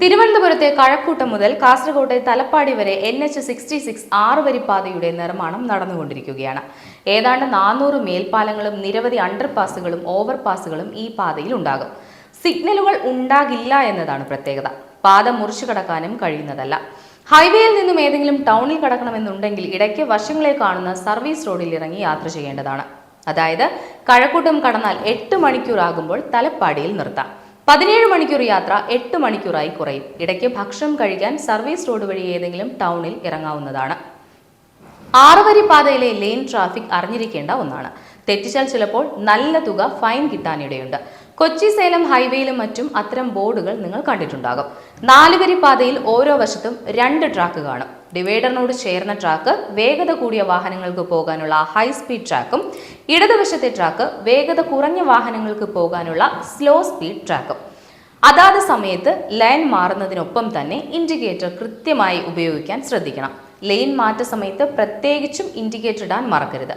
തിരുവനന്തപുരത്തെ കഴക്കൂട്ടം മുതൽ കാസർഗോട്ടെ തലപ്പാടി വരെ എൻ എച്ച് സിക്സ്റ്റി സിക്സ് ആറ് വരി പാതയുടെ നിർമ്മാണം നടന്നുകൊണ്ടിരിക്കുകയാണ്. ഏതാണ്ട് നാനൂറ് മേൽപ്പാലങ്ങളും നിരവധി അണ്ടർപാസുകളും ഓവർപാസുകളും ഈ പാതയിൽ ഉണ്ടാകും. സിഗ്നലുകൾ ഉണ്ടാകില്ല എന്നതാണ് പ്രത്യേകത. പാത മുറിച്ചു കടക്കാനും കഴിയുന്നതല്ല. ഹൈവേയിൽ നിന്നും ഏതെങ്കിലും ടൗണിൽ കടക്കണമെന്നുണ്ടെങ്കിൽ ഇടയ്ക്ക് വശങ്ങളെ കാണുന്ന സർവീസ് റോഡിൽ ഇറങ്ങി യാത്ര ചെയ്യേണ്ടതാണ്. അതായത് കഴക്കൂട്ടം കടന്നാൽ എട്ട് മണിക്കൂർ ആകുമ്പോൾ തലപ്പാടിയിൽ നിർത്താം. പതിനേഴ് മണിക്കൂർ യാത്ര എട്ട് മണിക്കൂറായി കുറയും. ഇടയ്ക്ക് ഭക്ഷണം കഴിക്കാൻ സർവീസ് റോഡ് വഴി ഏതെങ്കിലും ടൗണിൽ ഇറങ്ങാവുന്നതാണ്. ആറുവരി പാതയിലെ ലെയിൻ ട്രാഫിക് അറിഞ്ഞിരിക്കേണ്ട ഒന്നാണ്. തെറ്റിച്ചാൽ ചിലപ്പോൾ നല്ല തുക ഫൈൻ കിട്ടാനിടയുണ്ട്. കൊച്ചി സേലം ഹൈവേയിലും മറ്റും അത്തരം ബോർഡുകൾ നിങ്ങൾ കണ്ടിട്ടുണ്ടാകും. നാലുവരി പാതയിൽ ഓരോ വശത്തും രണ്ട് ട്രാക്ക് കാണും. ഡിവൈഡറിനോട് ചേർന്ന ട്രാക്ക് വേഗത കൂടിയ വാഹനങ്ങൾക്ക് പോകാനുള്ള ഹൈ സ്പീഡ് ട്രാക്കും ഇടതുവശത്തെ ട്രാക്ക് വേഗത കുറഞ്ഞ വാഹനങ്ങൾക്ക് പോകാനുള്ള സ്ലോ സ്പീഡ് ട്രാക്കും അതാത് സമയത്ത് ലൈൻ മാറുന്നതിനൊപ്പം തന്നെ ഇൻഡിക്കേറ്റർ കൃത്യമായി ഉപയോഗിക്കാൻ ശ്രദ്ധിക്കണം. ലൈൻ മാറ്റ സമയത്ത് പ്രത്യേകിച്ചും ഇൻഡിക്കേറ്റർ ഇടാൻ മറക്കരുത്.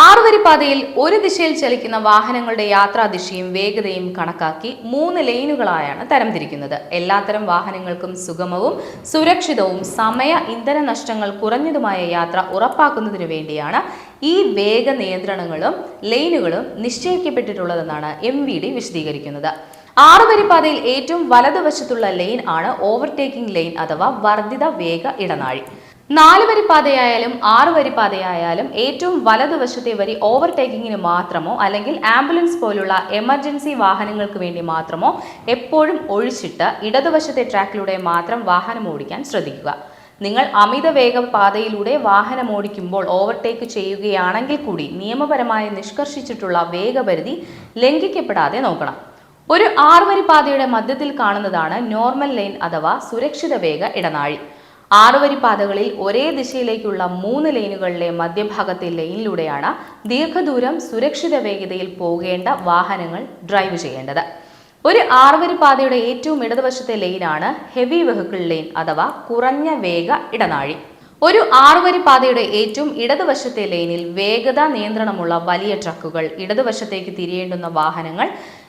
ആറുവരി പാതയിൽ ഒരു ദിശയിൽ ചലിക്കുന്ന വാഹനങ്ങളുടെ യാത്രാ ദിശയും വേഗതയും കണക്കാക്കി മൂന്ന് ലൈനുകളായാണ് തരംതിരിക്കുന്നത്. എല്ലാത്തരം വാഹനങ്ങൾക്കും സുഗമവും സുരക്ഷിതവും സമയ ഇന്ധന നഷ്ടങ്ങൾ കുറഞ്ഞതുമായ യാത്ര ഉറപ്പാക്കുന്നതിനു വേണ്ടിയാണ് ഈ വേഗ നിയന്ത്രണങ്ങളും ലൈനുകളും നിശ്ചയിക്കപ്പെട്ടിട്ടുള്ളതെന്നാണ് എം വി ഡി വിശദീകരിക്കുന്നത്. ആറുവരി പാതയിൽ ഏറ്റവും വലതുവശത്തുള്ള ലൈൻ ആണ് ഓവർടേക്കിംഗ് ലൈൻ അഥവാ വർദ്ധിത വേഗ ഇടനാഴി. നാല് വരി പാതയായാലും ആറ് വരി പാതയായാലും ഏറ്റവും വലതുവശത്തെ വരി ഓവർടേക്കിങ്ങിന് മാത്രമോ അല്ലെങ്കിൽ ആംബുലൻസ് പോലുള്ള എമർജൻസി വാഹനങ്ങൾക്ക് വേണ്ടി മാത്രമോ എപ്പോഴും ഒഴിച്ചിട്ട് ഇടതുവശത്തെ ട്രാക്കിലൂടെ മാത്രം വാഹനം ഓടിക്കാൻ ശ്രദ്ധിക്കുക. നിങ്ങൾ അമിത വേഗ പാതയിലൂടെ വാഹനം ഓടിക്കുമ്പോൾ ഓവർടേക്ക് ചെയ്യുകയാണെങ്കിൽ കൂടി നിയമപരമായി നിഷ്കർഷിച്ചിട്ടുള്ള വേഗപരിധി ലംഘിക്കപ്പെടാതെ നോക്കണം. ഒരു ആറുവരി പാതയുടെ മധ്യത്തിൽ കാണുന്നതാണ് നോർമൽ ലൈൻ അഥവാ സുരക്ഷിത വേഗ ഇടനാഴി. ആറുവരി പാതകളിൽ ഒരേ ദിശയിലേക്കുള്ള മൂന്ന് ലൈനുകളിലെ മധ്യഭാഗത്തെ ലൈനിലൂടെയാണ് ദീർഘദൂരം സുരക്ഷിത വേഗതയിൽ പോകേണ്ട വാഹനങ്ങൾ ഡ്രൈവ് ചെയ്യേണ്ടത്. ഒരു ആറുവരി പാതയുടെ ഏറ്റവും ഇടതുവശത്തെ ലൈനാണ് ഹെവി വെഹിക്കിൾ ലൈൻ അഥവാ കുറഞ്ഞ വേഗ ഇടനാഴി. ഒരു ആറുവരി പാതയുടെ ഏറ്റവും ഇടതുവശത്തെ ലൈനിൽ വേഗത നിയന്ത്രണമുള്ള വലിയ ട്രക്കുകൾ ഇടതുവശത്തേക്ക് തിരിയേണ്ടുന്ന വാഹനങ്ങൾ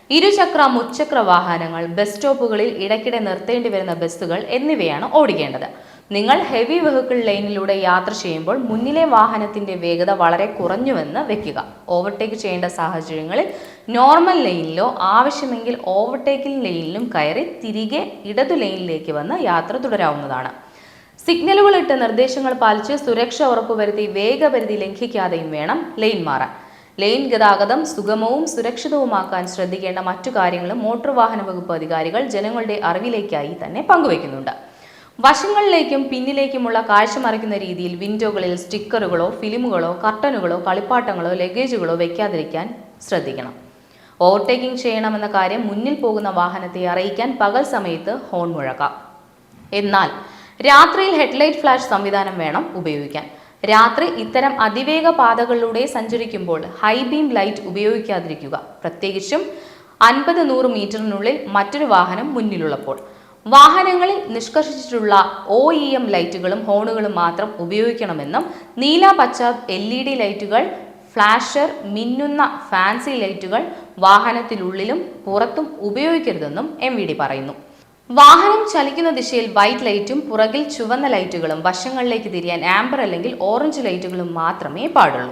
ഇരുചക്ര മുച്ചക്ര വാഹനങ്ങൾ ബസ് സ്റ്റോപ്പുകളിൽ ഇടയ്ക്കിടെ നിർത്തേണ്ടി വരുന്ന ബസ്സുകൾ എന്നിവയാണ് ഓടിക്കേണ്ടത്. നിങ്ങൾ ഹെവി വെഹിക്കിൾ ലൈനിലൂടെ യാത്ര ചെയ്യുമ്പോൾ മുന്നിലെ വാഹനത്തിന്റെ വേഗത വളരെ കുറഞ്ഞുവെന്ന് വെക്കുക. ഓവർടേക്ക് ചെയ്യേണ്ട സാഹചര്യങ്ങളിൽ നോർമൽ ലൈനിലോ ആവശ്യമെങ്കിൽ ഓവർടേക്കിംഗ് ലൈനിലും കയറി തിരികെ ഇടതു ലൈനിലേക്ക് വന്ന് യാത്ര തുടരാവുന്നതാണ്. സിഗ്നലുകൾ ഇട്ട് നിർദ്ദേശങ്ങൾ പാലിച്ച് സുരക്ഷ ഉറപ്പുവരുത്തി വേഗപരിധി ലംഘിക്കാതെയും വേണം ലൈൻ മാറാൻ. ലൈൻ ഗതാഗതം സുഗമവും സുരക്ഷിതവുമാക്കാൻ ശ്രദ്ധിക്കേണ്ട മറ്റു കാര്യങ്ങളും മോട്ടോർ വാഹന വകുപ്പ് അധികാരികൾ ജനങ്ങളുടെ അറിവിലേക്കായി തന്നെ പങ്കുവയ്ക്കുന്നുണ്ട്. വശങ്ങളിലേക്കും പിന്നിലേക്കുമുള്ള കാഴ്ച മറിക്കുന്ന രീതിയിൽ വിൻഡോകളിൽ സ്റ്റിക്കറുകളോ ഫിലിമുകളോ കർട്ടനുകളോ കളിപ്പാട്ടങ്ങളോ ലഗേജുകളോ വയ്ക്കാതിരിക്കാൻ ശ്രദ്ധിക്കണം. ഓവർടേക്കിംഗ് ചെയ്യണമെന്ന കാര്യം മുന്നിൽ പോകുന്ന വാഹനത്തെ അറിയിക്കാൻ പകൽ സമയത്ത് ഹോൺ മുഴക്കാം. എന്നാൽ രാത്രിയിൽ ഹെഡ്ലൈറ്റ് ഫ്ലാഷ് സംവിധാനം വേണം ഉപയോഗിക്കാൻ. രാത്രി ഇത്തരം അതിവേഗ പാതകളിലൂടെ സഞ്ചരിക്കുമ്പോൾ ഹൈ ബീം ലൈറ്റ് ഉപയോഗിക്കാതിരിക്കുക. പ്രത്യേകിച്ചും അൻപത് നൂറ് മീറ്ററിനുള്ളിൽ മറ്റൊരു വാഹനം മുന്നിലുള്ളപ്പോൾ. വാഹനങ്ങളിൽ നിഷ്കർഷിച്ചിട്ടുള്ള ഒ ഇ എം ലൈറ്റുകളും ഹോണുകളും മാത്രം ഉപയോഗിക്കണമെന്നും നീല പച്ച എൽ ഇ ഡി ലൈറ്റുകൾ ഫ്ലാഷർ മിന്നുന്ന ഫാൻസി ലൈറ്റുകൾ വാഹനത്തിനുള്ളിലും പുറത്തും ഉപയോഗിക്കരുതെന്നും എം വി ഡി പറയുന്നു. വാഹനം ചലിക്കുന്ന ദിശയിൽ വൈറ്റ് ലൈറ്റും പുറകിൽ ചുവന്ന ലൈറ്റുകളും വശങ്ങളിലേക്ക് തിരിയാൻ ആംബർ അല്ലെങ്കിൽ ഓറഞ്ച് ലൈറ്റുകളും മാത്രമേ പാടുള്ളൂ.